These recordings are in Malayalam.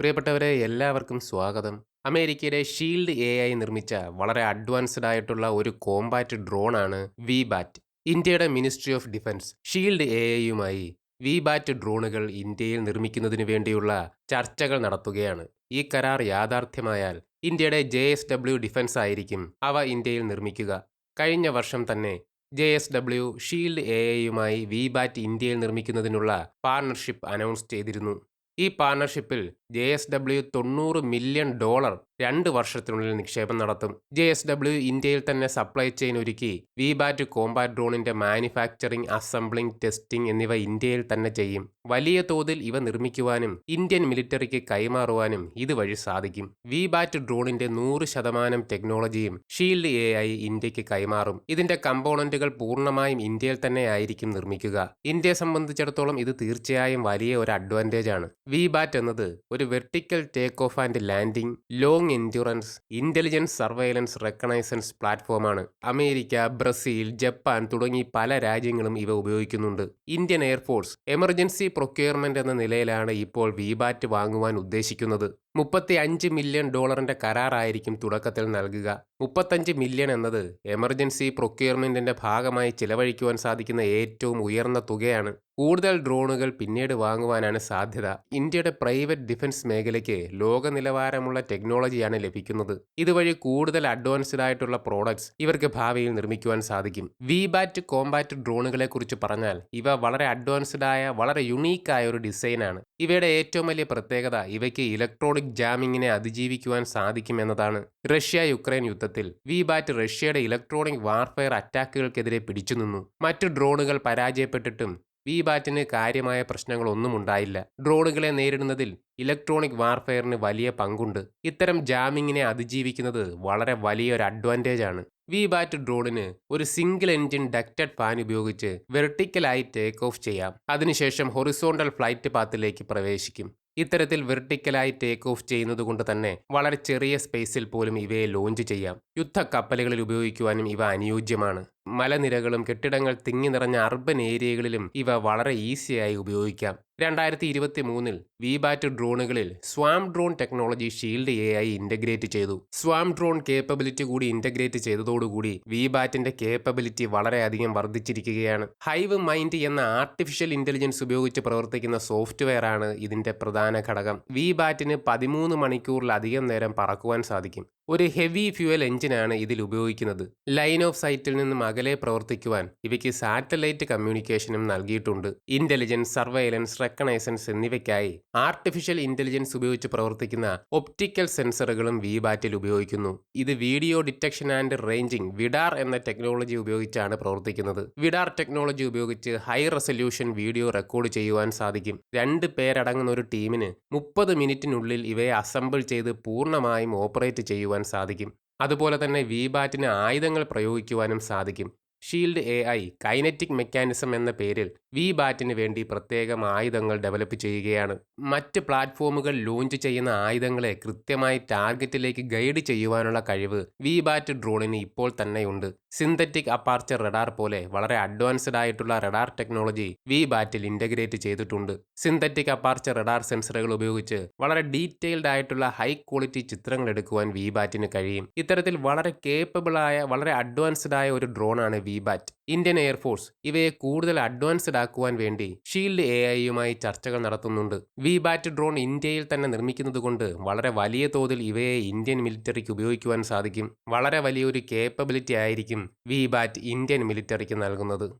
പ്രിയപ്പെട്ടവരെ എല്ലാവർക്കും സ്വാഗതം. അമേരിക്കയിലെ ഷീൽഡ് എ ഐ നിർമ്മിച്ച വളരെ അഡ്വാൻസ്ഡ് ആയിട്ടുള്ള ഒരു കോമ്പാറ്റ് ഡ്രോണാണ് വി ബാറ്റ് ഇന്ത്യയുടെ ministry of defence shield A ഐയുമായി V bat ഡ്രോണുകൾ ഇന്ത്യയിൽ നിർമ്മിക്കുന്നതിന് വേണ്ടിയുള്ള ചർച്ചകൾ നടത്തുകയാണ്. ഈ കരാർ യാഥാർത്ഥ്യമായാൽ ഇന്ത്യയുടെ ജെ എസ് ഡബ്ല്യു ഡിഫൻസ് ആയിരിക്കും അവ ഇന്ത്യയിൽ നിർമ്മിക്കുക. കഴിഞ്ഞ വർഷം തന്നെ J S W shield A ഐയുമായി V bat ഇന്ത്യയിൽ നിർമ്മിക്കുന്നതിനുള്ള പാർട്ണർഷിപ്പ് അനൗൺസ് ചെയ്തിരുന്നു. ഈ പാർട്ണർഷിപ്പിൽ ജെ എസ് ഡബ്ല്യു തൊണ്ണൂറ് മില്യൺ ഡോളർ രണ്ട് വർഷത്തിനുള്ളിൽ നിക്ഷേപം നടത്തും. ജെ എസ് ഡബ്ല്യു ഇന്ത്യയിൽ തന്നെ സപ്ലൈ ചെയിൻ ഒരുക്കി. വി ബാറ്റ് കോമ്പാറ്റ് ഡ്രോണിന്റെ മാനുഫാക്ചറിംഗ് അസംബ്ലിംഗ് ടെസ്റ്റിംഗ് എന്നിവ ഇന്ത്യയിൽ തന്നെ ചെയ്യും. വലിയ തോതിൽ ഇവ നിർമ്മിക്കുവാനും ഇന്ത്യൻ മിലിറ്ററിക്ക് കൈമാറുവാനും ഇതുവഴി സാധിക്കും. വി ബാറ്റ് ഡ്രോണിന്റെ നൂറ് ശതമാനം ടെക്നോളജിയും ഷീൽഡ് എ ഐ ഇന്ത്യയ്ക്ക് കൈമാറും. ഇതിന്റെ കമ്പോണന്റുകൾ പൂർണമായും ഇന്ത്യയിൽ തന്നെ ആയിരിക്കും നിർമ്മിക്കുക. ഇന്ത്യയെ സംബന്ധിച്ചിടത്തോളം ഇത് തീർച്ചയായും വലിയ ഒരു അഡ്വാന്റേജ് ആണ്. വി ബാറ്റ് എന്നത് ഒരു vertical take off and landing long endurance intelligence surveillance reconnaissance പ്ലാറ്റ്ഫോമാണ് അമേരിക്ക ബ്രസീൽ ജപ്പാൻ തുടങ്ങി പല രാജ്യങ്ങളും ഇവ ഉപയോഗിക്കുന്നുണ്ട്. ഇന്ത്യൻ എയർഫോഴ്സ് എമർജൻസി പ്രൊക്യൂർമെന്റ് എന്ന നിലയിലാണ് ഇപ്പോൾ വിബാറ്റ് വാങ്ങുവാൻ ഉദ്ദേശിക്കുന്നത്. മുപ്പത്തി അഞ്ച് മില്യൺ ഡോളറിന്റെ കരാറായിരിക്കും തുടക്കത്തിൽ നൽകുക. മുപ്പത്തഞ്ച് മില്യൺ എന്നത് എമർജൻസി പ്രൊക്യൂർമെന്റിന്റെ ഭാഗമായി ചിലവഴിക്കുവാൻ സാധിക്കുന്ന ഏറ്റവും ഉയർന്ന തുകയാണ്. കൂടുതൽ ഡ്രോണുകൾ പിന്നീട് വാങ്ങുവാനാണ് സാധ്യത. ഇന്ത്യയുടെ പ്രൈവറ്റ് ഡിഫൻസ് മേഖലയ്ക്ക് ലോക നിലവാരമുള്ള ടെക്നോളജിയാണ് ലഭിക്കുന്നത്. ഇതുവഴി കൂടുതൽ അഡ്വാൻസ്ഡ് ആയിട്ടുള്ള പ്രോഡക്ട്സ് ഇവർക്ക് ഭാവിയിൽ നിർമ്മിക്കുവാൻ സാധിക്കും. വി ബാറ്റ് കോമ്പാറ്റ് ഡ്രോണുകളെ കുറിച്ച് പറഞ്ഞാൽ ഇവ വളരെ അഡ്വാൻസ്ഡ് ആയ വളരെ യുണീക്കായ ഒരു ഡിസൈനാണ് ഇവയുടെ ഏറ്റവും വലിയ പ്രത്യേകത ഇവയ്ക്ക് ഇലക്ട്രോണിക് ജാമിങ്ങിനെ അതിജീവിക്കുവാൻ സാധിക്കുമെന്നതാണ് റഷ്യ യുക്രൈൻ യുദ്ധത്തിൽ വി ബാറ്റ് റഷ്യയുടെ ഇലക്ട്രോണിക് വാർഫെയർ അറ്റാക്കുകൾക്കെതിരെ പിടിച്ചുനിന്നു. മറ്റു ഡ്രോണുകൾ പരാജയപ്പെട്ടിട്ടും വി ബാറ്റിന് കാര്യമായ പ്രശ്നങ്ങളൊന്നും ഉണ്ടായില്ല. ഡ്രോണുകളെ നേരിടുന്നതിൽ ഇലക്ട്രോണിക് വാർഫെയറിന് വലിയ പങ്കുണ്ട്. ഇത്തരം ജാമിങ്ങിനെ അതിജീവിക്കുന്നത് വളരെ വലിയൊരു അഡ്വാന്റേജ് ആണ് വി ബാറ്റ് ഡ്രോണിന് ഒരു സിംഗിൾ എഞ്ചിൻ ഡക്റ്റഡ് ഫാൻ ഉപയോഗിച്ച് വെർട്ടിക്കലായി ടേക്ക് ഓഫ് ചെയ്യാം. അതിനുശേഷം ഹൊറിസോണ്ടൽ ഫ്ലൈറ്റ് പാത്തിലേക്ക് പ്രവേശിക്കും. ഇത്തരത്തിൽ വെർട്ടിക്കലായി ടേക്ക് ഓഫ് ചെയ്യുന്നത് കൊണ്ട് തന്നെ വളരെ ചെറിയ സ്പേസിൽ പോലും ഇവയെ ലോഞ്ച് ചെയ്യാം. യുദ്ധ കപ്പലുകളിൽ ഉപയോഗിക്കുവാനും ഇവ അനുയോജ്യമാണ്. മലനിരകളും കെട്ടിടങ്ങൾ തിങ്ങി നിറഞ്ഞ അർബൻ ഏരിയകളിലും ഇവ വളരെ ഈസിയായി ഉപയോഗിക്കാം. രണ്ടായിരത്തി ഇരുപത്തി മൂന്നിൽ വിബാറ്റ് ഡ്രോണുകളിൽ swarm drone technology shield A I integrate ചെയ്തു. സ്വാം ഡ്രോൺ കേപ്പബിലിറ്റി കൂടി ഇന്റഗ്രേറ്റ് ചെയ്തതോടുകൂടി വിബാറ്റിന്റെ കേപ്പബിലിറ്റി വളരെയധികം വർദ്ധിച്ചിരിക്കുകയാണ്. ഹൈവ് മൈൻഡ് എന്ന ആർട്ടിഫിഷ്യൽ ഇന്റലിജൻസ് ഉപയോഗിച്ച് പ്രവർത്തിക്കുന്ന സോഫ്റ്റ്വെയർ ആണ് ഇതിന്റെ പ്രധാന ഘടകം. വിബാറ്റിന് പതിമൂന്ന് മണിക്കൂറിലധികം നേരം പറക്കുവാൻ സാധിക്കും. ഒരു ഹെവി ഫ്യൂവൽ എഞ്ചിനാണ് ഇതിൽ ഉപയോഗിക്കുന്നത്. ലൈൻ ഓഫ് സൈറ്റിൽ നിന്നും അകലെ പ്രവർത്തിക്കുവാൻ ഇവയ്ക്ക് സാറ്റലൈറ്റ് കമ്മ്യൂണിക്കേഷനും നൽകിയിട്ടുണ്ട്. ഇന്റലിജൻസ് സർവൈലൻസ് റെക്കണൈസൻസ് എന്നിവയ്ക്കായി ആർട്ടിഫിഷ്യൽ ഇന്റലിജൻസ് ഉപയോഗിച്ച് പ്രവർത്തിക്കുന്ന ഒപ്റ്റിക്കൽ സെൻസറുകളും വി ബാറ്റിൽ ഉപയോഗിക്കുന്നു. ഇത് video detection and ranging VIDAR എന്ന ടെക്നോളജി ഉപയോഗിച്ചാണ് പ്രവർത്തിക്കുന്നത്. വിഡാർ ടെക്നോളജി ഉപയോഗിച്ച് ഹൈ റെസൊല്യൂഷൻ വീഡിയോ റെക്കോർഡ് ചെയ്യുവാൻ സാധിക്കും. രണ്ട് പേരടങ്ങുന്ന ഒരു ടീമിന് മുപ്പത് മിനിറ്റിനുള്ളിൽ ഇവയെ അസംബിൾ ചെയ്ത് പൂർണമായും ഓപ്പറേറ്റ് ചെയ്യുവാൻ സാധിക്കും. അതുപോലെ തന്നെ വി ബാറ്റിന് ആയുധങ്ങൾ പ്രയോഗിക്കുവാനും സാധിക്കും. Shield A I kinetic mechanism എന്ന പേരിൽ വി ബാറ്റിന് വേണ്ടി പ്രത്യേകം ആയുധങ്ങൾ ഡെവലപ്പ് ചെയ്യുകയാണ്. മറ്റ് പ്ലാറ്റ്ഫോമുകൾ ലോഞ്ച് ചെയ്യുന്ന ആയുധങ്ങളെ കൃത്യമായി ടാർഗറ്റിലേക്ക് ഗൈഡ് ചെയ്യുവാനുള്ള കഴിവ് വി ബാറ്റ് ഡ്രോണിന് ഇപ്പോൾ തന്നെയുണ്ട്. സിന്തറ്റിക് അപ്പാർച്ചർ റഡാർ പോലെ വളരെ അഡ്വാൻസ്ഡ് ആയിട്ടുള്ള റഡാർ ടെക്നോളജി വി ബാറ്റിൽ ഇന്റഗ്രേറ്റ് ചെയ്തിട്ടുണ്ട്. സിന്തറ്റിക് അപ്പാർച്ചർ റഡാർ സെൻസറുകൾ ഉപയോഗിച്ച് വളരെ ഡീറ്റെയിൽഡ് ആയിട്ടുള്ള ഹൈ ക്വാളിറ്റി ചിത്രങ്ങൾ എടുക്കുവാൻ വി ബാറ്റിന് കഴിയും. ഇത്തരത്തിൽ വളരെ കേപ്പബിൾ ആയ വളരെ അഡ്വാൻസ്ഡ് ആയ ഒരു ഡ്രോണാണ് V bat. Indian air force ഇവയെ കൂടുതൽ അഡ്വാൻസ്ഡ് ആക്കുവാൻ വേണ്ടി ഷീൽഡ് എ ഐയുമായി ചർച്ചകൾ നടത്തുന്നുണ്ട്. വിബാറ്റ് ഡ്രോൺ ഇന്ത്യയിൽ തന്നെ നിർമ്മിക്കുന്നതുകൊണ്ട് വളരെ വലിയ തോതിൽ ഇവയെ ഇന്ത്യൻ മിലിറ്ററിക്ക് ഉപയോഗിക്കുവാൻ സാധിക്കും. വളരെ വലിയൊരു കേപ്പബിലിറ്റി ആയിരിക്കും വിബാറ്റ് ഇന്ത്യൻ മിലിറ്ററിക്ക് നൽകുന്നത്.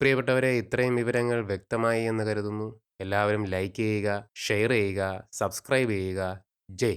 പ്രിയപ്പെട്ടവരെ ഇത്രയും വിവരങ്ങൾ വ്യക്തമായി എന്ന് കരുതുന്നു. എല്ലാവരും ലൈക്ക് ചെയ്യുക ഷെയർ ചെയ്യുക സബ്സ്ക്രൈബ് ചെയ്യുക. ജയ്